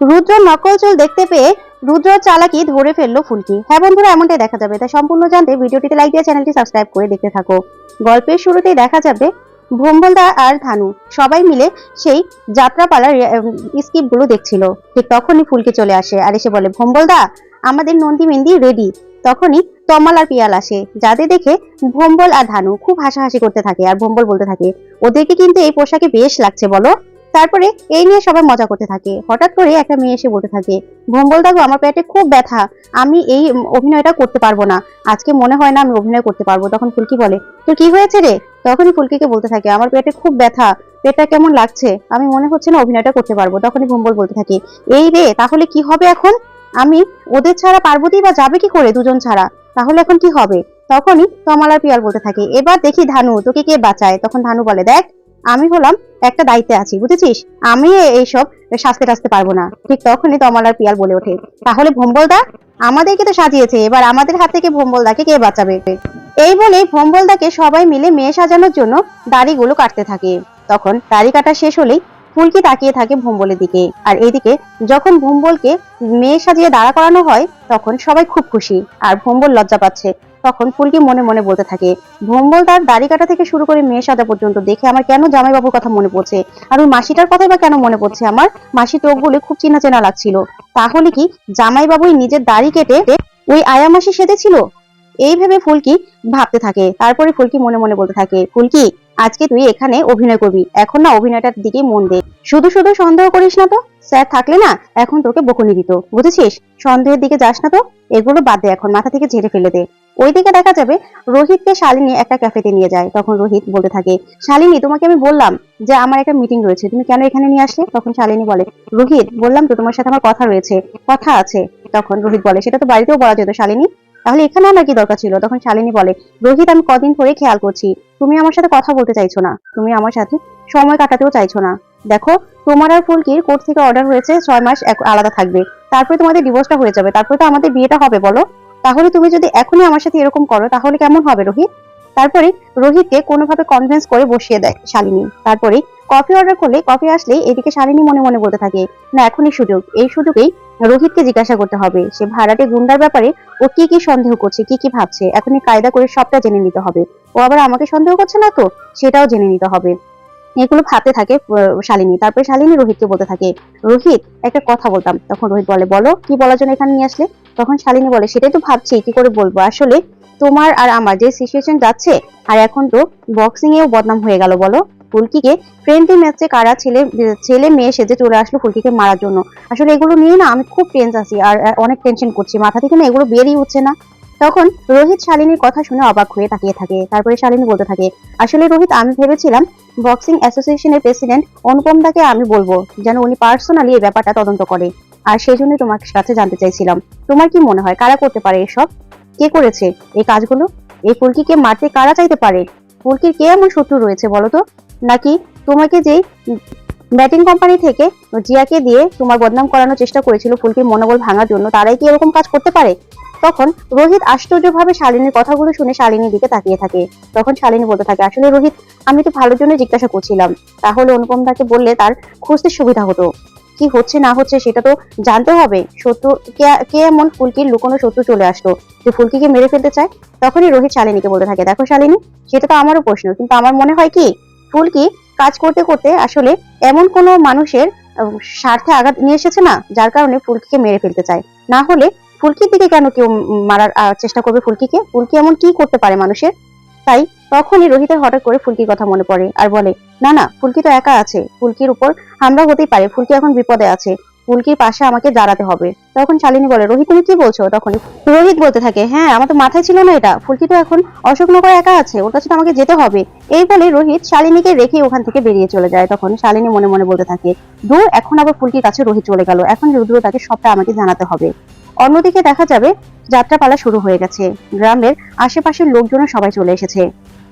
রুদ্র নকল চুল দেখতে পেয়ে রুদ্র চালাকি ধরে ফেলল ফুলকি। হ্যাঁ বন্ধুরা, এমনটাই দেখা যাবে। তাই সম্পূর্ণ জানতে ভিডিওটিতে লাইক দিয়ে চ্যানেলটি সাবস্ক্রাইব করে দেখতে থাকো। গল্পের শুরুতেই দেখা যাবে ভোম্বলদা আর ধানু। সবাই মিলে সেই যাত্রাপালার স্কিপগুলো দেখছিল। ঠিক তখনই ফুলকি চলে আসে আর এসে বলে ভোম্বলদা আমাদের নন্দী মেন্দি রেডি তখনই তমাল আর পিয়াল আসে। যাদের দেখে ভোম্বল আর ধানু খুব হাসাহাসি করতে থাকে আর ভোম্বল বলতে থাকে, ওদেরকে কিন্তু এই পোশাকে বেশ লাগছে, বলো। তারপরে এই নিয়ে সবাই মজা করতে থাকে। হঠাৎ করে একটা মেয়ে এসে বলতে থাকে ভোম্বল দাদু, আমার পেটে খুব ব্যথা। আমি এই অভিনয়টা করতে পারব না। আজকে মনে হয় না আমি অভিনয় করতে পারব। তখন ফুলকি বলে, তোর কি হয়েছে রে? তখনই ফুলকিকে বলতে থাকে, আমার পেটে খুব ব্যথা। পেটটা কেমন লাগছে? আমি মনে হচ্ছে না অভিনয়টা করতে পারব। তখনই ভোম্বল বলতে থাকে, এই রে, তাহলে কি হবে এখন? আমি ওদের ছাড়া পার্বতী বা যাবে কি করে দুজন ছাড়া? তাহলে এখন কি হবে? তখনই তমাল আর পিয়াল বলতে থাকে, এবার দেখি ধানু, তোকে কে বাঁচায়? তখন ধানু বলে, দেখ আমি হলাম একটা দায়িত্বে আছি, বুঝেছিস? আমি এইসব সাজতে টাজতে পারব না। ঠিক তখনই তমাল আর পিয়াল বলে ওঠে। তাহলে ভোম্বলদা? আমাদেরকে তো সাজিয়েছে, এবার আমাদের হাত থেকে ভোম্বলদাকে কে বাঁচাবে? এই বলে ভোম্বলদাকে সবাই মিলে মেয়ে সাজানোর জন্য দাড়িগুলো কাটতে থাকে। তখন দাড়ি কাটা শেষ হলেই ফুলকি তাকিয়ে থাকে ভোম্বলের দিকে। আর এইদিকে যখন ভোম্বলকে মেয়ে সাজিয়ে দাঁড়া করানো হয়, তখন সবাই খুব খুশি। আর ভোম্বল লজ্জা পাচ্ছে। তখন ফুলকি মনে মনে বলতে থাকে, ভোম্বল তার দাড়ি কাটা থেকে শুরু করে মেয়ে সাজা পর্যন্ত দেখে আমার কেন জামাইবাবুর কথা মনে পড়ছে? আর ওই মাসিটার কথাই বা কেন মনে পড়ছে আমার? মাসি চোখগুলি খুব চেনা চেনা লাগছিল। তাহলে কি জামাইবাবুই নিজের দাড়ি কেটে ওই আয়া মাসি সেজেছিল? এই ভেবে ফুলকি ভাবতে থাকে। তারপরে ফুলকি মনে মনে বলতে থাকে, ফুলকি, আজকে তুই এখানে অভিনয় করবি। এখন না অভিনয়টার দিকে মন দে। শুধু শুধু সন্দেহ করিস না তো? স্যার থাকলে না এখন তোকে বকুনি দিত। বুঝেছিস? সন্দেহের দিকে যাস না তো? এগুলো বাদ দে এখন, মাথা থেকে ঝেড়ে ফেলে দে। ওইদিকে দেখা যাবে রোহিতকে শালিনী একটা ক্যাফেতে নিয়ে যায়। তখন রোহিত বলতে থাকে, শালিনী, তোমাকে আমি বললাম যে আমার একটা মিটিং রয়েছে, তুমি কেন এখানে নিয়ে আসলে? তখন শালিনী বলে, রোহিত, বললাম তো তোমার সাথে আমার কথা রয়েছে, কথা আছে। তখন রোহিত বলে, সেটা তো বাড়িতেও বলা যেত শালিনী, তাহলে এখানে আমার কি দরকার ছিল? তখন শালিনী বলে, রোহিত, আমি কদিন ধরে খেয়াল করছি, তুমি আমার সাথে কথা বলতে চাইছো না, তুমি আমার সাথে সময় কাটাতেও চাইছো না। দেখো, তোমার আর ফুলকির কোর্ট থেকে অর্ডার হয়েছে, ছয় মাস আলাদা থাকবে, তারপরে তোমাদের ডিভোর্সটা হয়ে যাবে, তারপরে তো আমাদের বিয়েটা হবে, বলো। তাহলে তুমি যদি এখনই আমার সাথে এরকম করো, তাহলে কেমন হবে রোহিত? তারপরে রোহিতকে কোনোভাবে কনভিন্স করে বসিয়ে দেয় শালিনী। তারপরে কফি অর্ডার করলে কফি আসলে এদিকে শালিনী মনে মনে বলতে থাকে, না, এখনই সুযোগ। এই সুযোগেই রোহিতকে জিজ্ঞাসা করতে হবে। সে ভাড়াটে গুন্ডার ব্যাপারে ও কি কি সন্দেহ করছে, কি কি ভাবছে, এখনই কায়দা করে সবটা জেনে নিতে হবে। ও আবার আমাকে সন্দেহ করছে না তো? সেটাও জেনে নিতে হবে। এগুলো ভাবতে থাকে শালিনী। তারপরে শালিনী রোহিতকে বলতে থাকে, রোহিত, একটা কথা বলতাম। তখন রোহিত বলে, বলো, কি বলার জন্য এখানে নিয়ে আসলে? তখন শালিনী বলে, সেটাই তো ভাবছি, কি করে বলব? আসলে তোমার আর আমার যে সিচুয়েশন যাচ্ছে, আর এখন তো বক্সিং এও বদনাম হয়ে গেল, বলো? ফুলকিকে ফ্রেন্ডলি ম্যাচে কারা ছেলে ছেলে মেয়ে সেজে চলে আসলো ফুলকিকে মারার জন্য। আসলে এগুলো নিয়ে না আমি খুব টেন্স আছি, আর অনেক টেনশন করছি। মাথা থেকে না এগুলো বেরিয়ে উঠছে না। তখন রোহিত শালিনীর কথা শুনে অবাক হয়ে তাকিয়ে থাকে। তারপরে শালিনী বলতে থাকে, আসলে রোহিত, আমি ভেবেছিলাম বক্সিং অ্যাসোসিয়েশনের প্রেসিডেন্ট অনুপম দাকে আমি বলব, যেন উনি পার্সোনালি এই ব্যাপারটা তদন্ত করে। আর সেই জন্যই তোমার কাছে জানতে চাইছিলাম। তোমার কি মনে হয়, কারা করতে পারে এসব? কে করেছে এই কাজগুলো? এই ফুলকিকে মারতে কারা চাইতে পারে? ফুলকির কে এমন শত্রু রয়েছে বলো তো? নাকি তোমাকে যে ব্যাটিং কোম্পানি থেকে জিয়াকে দিয়ে তোমার বদনাম করানোর চেষ্টা করেছিল ফুলকির মনোবল ভাঙার জন্য, তারাই কি এরকম কাজ করতে পারে? তখন রোহিত আশ্চর্যভাবে শালিনীর কথাগুলো শুনে শালিনীর দিকে তাকিয়ে থাকে। তখন শালিনী বলতে থাকে, আসলে রোহিত, আমি তো ভালোর জন্য জিজ্ঞাসা করছিলাম। তাহলে অনুপম দাকে বললে তার খুঁজতে সুবিধা হতো। কি হচ্ছে না হচ্ছে সেটা তো জানতে হবে। শত্রু কে- এমন ফুলকির লুকোনো শত্রু চলে আসলো? যে ফুলকিকে মেরে ফেলতে চায়? তখনই রোহিত শালিনীকে বলতে থাকে, দেখো শালিনী, সেটা তো আমারও প্রশ্ন, কিন্তু আমার মনে হয় কি, ফুলকি কাজ করতে করতে আসলে এমন কোনো মানুষের স্বার্থে আঘাত নিয়ে এসেছে না, যার কারণে ফুলকিকে মেরে ফেলতে চায়। না হলে ফুলকির দিকে কেন কেউ মারার চেষ্টা করবে ফুলকিকে? ফুলকি এমন কি করতে পারে মানুষের? তাই তখনই রোহিতের হঠাৎ করে ফুলকির কথা মনে পড়ে আর বলে, না না, ফুলকি তো একা আছে। ফুলকির উপর হামলা হতেই পারে। ফুলকি এখন বিপদে আছে। ফুলকির পাশে আমাকে দাঁড়াতে হবে। তখন শালিনী বলে, রোহিত, তুমি কি বলছো? তখনই রোহিত বলতে থাকে হ্যাঁ আমার তো মাথায় ছিল না এটা। ফুলকি তো এখন অশোকনগর একা আছে। ওর কাছে তো আমাকে যেতে হবে। এই বলে রোহিত শালিনীকে রেখে ওখান থেকে বেরিয়ে চলে যায়। তখন শালিনী মনে মনে বলতে থাকে, দূর, এখন আবার ফুলকির কাছে রোহিত চলে গেল। এখন রুদ্র তাকে সবটা আমাকে জানাতে হবে। অন্যদিকে দেখা যাবে যাত্রাপালা শুরু হয়ে গেছে। গ্রামের আশেপাশের লোকজনও সবাই চলে এসেছে।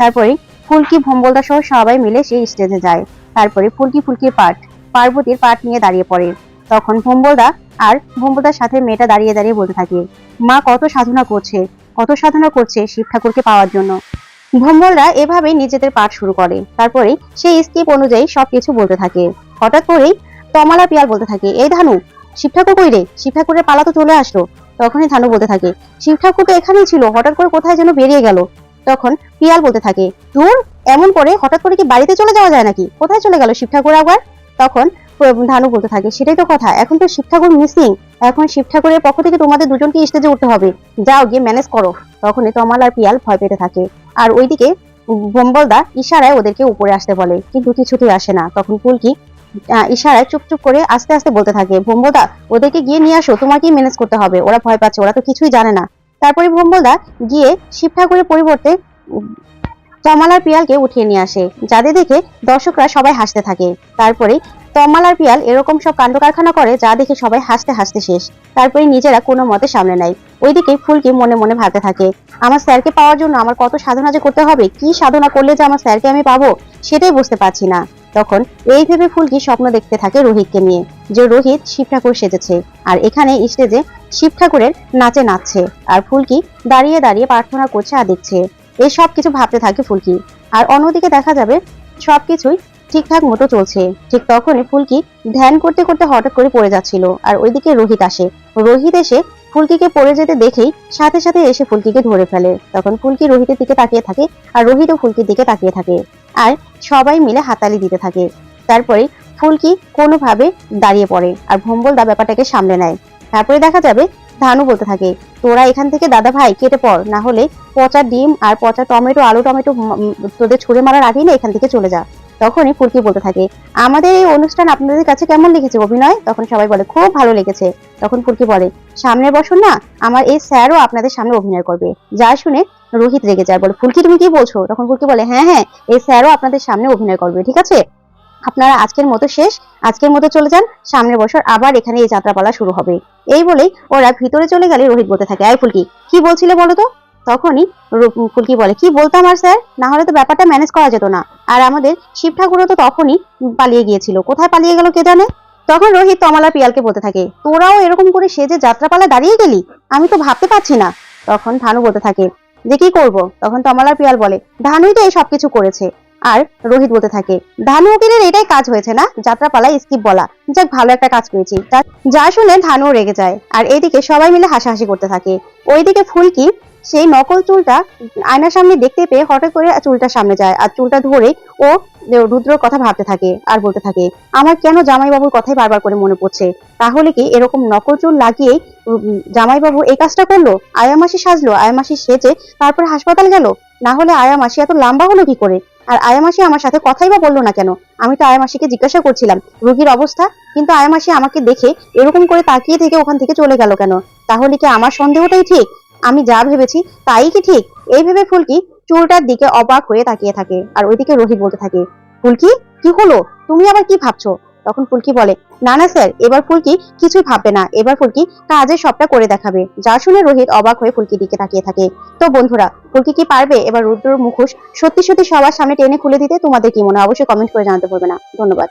তারপরে ফুলকি ভম্বলদা সহ সবাই মিলে সেই স্টেজে যায়। তারপরে ফুলকি ফুলকির পাট পার্বতীর পাট নিয়ে দাঁড়িয়ে পড়ে। তখন ভম্বলদা আর ভম্বলদার সাথে মেয়েটা দাঁড়িয়ে দাঁড়িয়ে বলতে থাকে, মা কত সাধনা করছে, কত সাধনা করছে শিব ঠাকুরকে পাওয়ার জন্য? ভম্বলরা এভাবেই নিজেদের পাঠ শুরু করে। তারপরে সেই স্কিপ অনুযায়ী সবকিছু বলতে থাকে। হঠাৎ করেই তমালা পিয়াল বলতে থাকে, এই ধানু শিব ঠাকুর কই রে? শিব ঠাকুরের পালা তো চলে আসলো। তখনই ধানু বলতে থাকে শিব ঠাকুর তো এখানেই ছিল হঠাৎ করে কোথায় যেন বেরিয়ে গেল? তখন পিয়াল বলতে থাকে দূর এমন করে হঠাৎ করে কি বাড়িতে চলে যাওয়া যায় নাকি? কোথায় চলে গেল শিব ঠাকুর আবার? তখন ধানু বলতে থাকে সেটাই তো কথা এখন তো শিব ঠাকুর মিসিং এখন শিব ঠাকুরের পক্ষ থেকে তোমাদের দুজনকে স্টেজে উঠতে হবে। যাও গিয়ে ম্যানেজ করো। তখনই তমাল আর পিয়াল ভয় পেতে থাকে। আর ওইদিকে বম্বলদা ইশারায় ওদেরকে উপরে আসতে বলে কিন্তু কিছুতেই আসে না। তখন আহ, ইশারায় চুপ চুপ করে আস্তে আস্তে বলতে থাকে ভম্বলদা ওদেরকে গিয়ে নিয়ে আসো তোমাকেই ম্যানেজ করতে হবে ওরা ভয় পাচ্ছে ওরা তো কিছুই জানে না। তারপরে ভম্বলদা গিয়ে শিব ঠাকুরের পরিবর্তে উম, তমাল আর পিয়ালকে উঠিয়ে নিয়ে আসে যাদের দেখে দর্শকরা সবাই হাসতে থাকে। তারপরে তমাল আর পিয়াল এরকম সব কাণ্ড কারখানা করে যা দেখে সবাই হাসতে হাসতে শেষ। তারপরে নিজেরা কোনো মতে সামনে নেয়। ওইদিকে ফুলকি মনে মনে ভাবতে থাকে আমার স্যারকে পাওয়ার জন্য আমার কত সাধনা যে করতে হবে কি সাধনা করলে যে আমার স্যারকে আমি পাবো সেটাই বুঝতে পারছি না। তখন এই ভেবে ফুলকি স্বপ্ন দেখতে থাকে রোহিতকে নিয়ে যে রোহিত শিব ঠাকুর সেজেছে। আর এখানে স্টেজে শিব ঠাকুরের নাচে নাচছে আর ফুলকি দাঁড়িয়ে দাঁড়িয়ে প্রার্থনা করছে আর দেখছে। এই সব কিছু ভাবতে থাকে ফুলকি। আর অন্যদিকে দেখা যাবে সবকিছুই ঠিকঠাক মতো চলছে। ঠিক তখনই ফুলকি ধ্যান করতে করতে হঠাৎ করে পড়ে যাচ্ছিল আর ওইদিকে রোহিত আসে। রোহিত এসে ফুলকিকে পড়ে যেতে দেখেই সাথে সাথে এসে ফুলকিকে ধরে ফেলে। তখন ফুলকি রোহিতের দিকে তাকিয়ে থাকে আর রোহিতও ফুলকির দিকে তাকিয়ে থাকে। আর সবাই মিলে হাতালি দিতে থাকে। তারপরে ফুলকি কোনোভাবে দাঁড়িয়ে পড়ে আর ভম্বল দা ব্যাপারটাকে সামলে নেয়। তারপরে দেখা যাবে ধানু বলতে থাকে, তোরা এখান থেকে দাদা ভাই কেটে পড়, না হলে পচা ডিম আর পচা টমেটো, আলু টমেটো তোদের ছুঁড়ে মারার আগেই না এখান থেকে চলে যা। তখনই ফুলকি বলতে থাকে, আমাদের এই অনুষ্ঠান আপনাদের কাছে কেমন লেগেছে, অভিনয়? তখন সবাই বলে, খুব ভালো লেগেছে। তখন ফুলকি বলে সামনে বসুন না, আমার এই স্যারও আপনাদের সামনে অভিনয় করবে। যা শুনে রোহিত রেগে যায়, বলে ফুলকি তুমি কি বলছো? তখন ফুলকি বলে হ্যাঁ হ্যাঁ এই স্যারও আপনাদের সামনে অভিনয় করবে, ঠিক আছে? আপনারা আজকের মতো শেষ, আজকের মতো চলে যান, সামনের বছর আবার এখানে এই যাত্রাপালা শুরু হবে। এই বলেই ওরা ভিতরে চলে গেলে রোহিত বলতে থাকে আই ফুলকি কি বলছিলে বলো তো? তখনই ফুলকি বলে, কি বলতাম আর স্যার না হলে তো ব্যাপারটা ম্যানেজ করা যেত না। আর আমাদের শিব ঠাকুরও তো তখনই পালিয়ে গিয়েছিল। কোথায় পালিয়ে গেল কে জানে? তখন রোহিত তমালা পিয়ালকে বলতে থাকে, তোরাও এরকম করে সেজে যাত্রাপালা দাঁড়িয়ে গেলি? আমি তো ভাবতে পারছি না। তখন ধানু বলতে থাকে, যে কি করব? তখন তমালা পিয়াল বলে ধানুই তো এই সবকিছু করেছে। আর রোহিত বলতে থাকে ধানু উকিলের এটাই কাজ হয়েছে না? যাত্রাপালায় স্কিপ বলা। যাক, ভালো একটা কাজ পেয়েছি। যা শুনে ধানু রেগে যায়। আর এইদিকে সবাই মিলে হাসাহাসি করতে থাকে। ওইদিকে ফুলকি সেই নকল চুলটা আয়নার সামনে দেখতে পেয়ে হঠাৎ করে চুলটা সামনে যায় আর চুলটা ধরে ও রুদ্রর কথা ভাবতে থাকে আর বলতে থাকে, আমার কেন জামাইবাবুর কথাই বারবার করে মনে পড়ছে? তাহলে কি এরকম নকল চুল লাগিয়ে জামাইবাবু এই কাজটা করল? আয়ামাসি সাজলো আয়ামাসি সেজে তারপরে হাসপাতাল গেল? না হলে আয়ামাসি এত লম্বা হলো কি করে? আর আয়ামাসি আমার সাথে কথাই বা বলল না কেন? আমি তো আয়ামাসিকে জিজ্ঞাসা করছিলাম, রোগীর অবস্থা? কিন্তু আয়ামাসি আমাকে দেখে এরকম করে তাকিয়ে থেকে ওখান থেকে চলে গেল কেন? তাহলে কি আমার সন্দেহটাই ঠিক? আমি যা ভেবেছি তাই কি ঠিক? এই ভেবে ফুলকি চুলটার দিকে অবাক হয়ে তাকিয়ে থাকে আর ওইদিকে রোহিত বলতে থাকে, ফুলকি, কি হলো? তুমি আবার কি ভাবছ? তখন ফুলকি বলে, না না, স্যার, এবার ফুলকি কিছুই ভাববে না। এবার ফুলকি কাজে সবটা করে দেখাবে। যা শুনে রোহিত অবাক হয়ে ফুলকির দিকে তাকিয়ে থাকে। তো বন্ধুরা, ফুলকি কি পারবে? এবার রুদ্রর মুখোশ সত্যি সত্যি সবার সামনে টেনে খুলে দিতে তোমাদের কি মনে হয়? অবশ্যই কমেন্ট করে জানাতে পারবে না। ধন্যবাদ।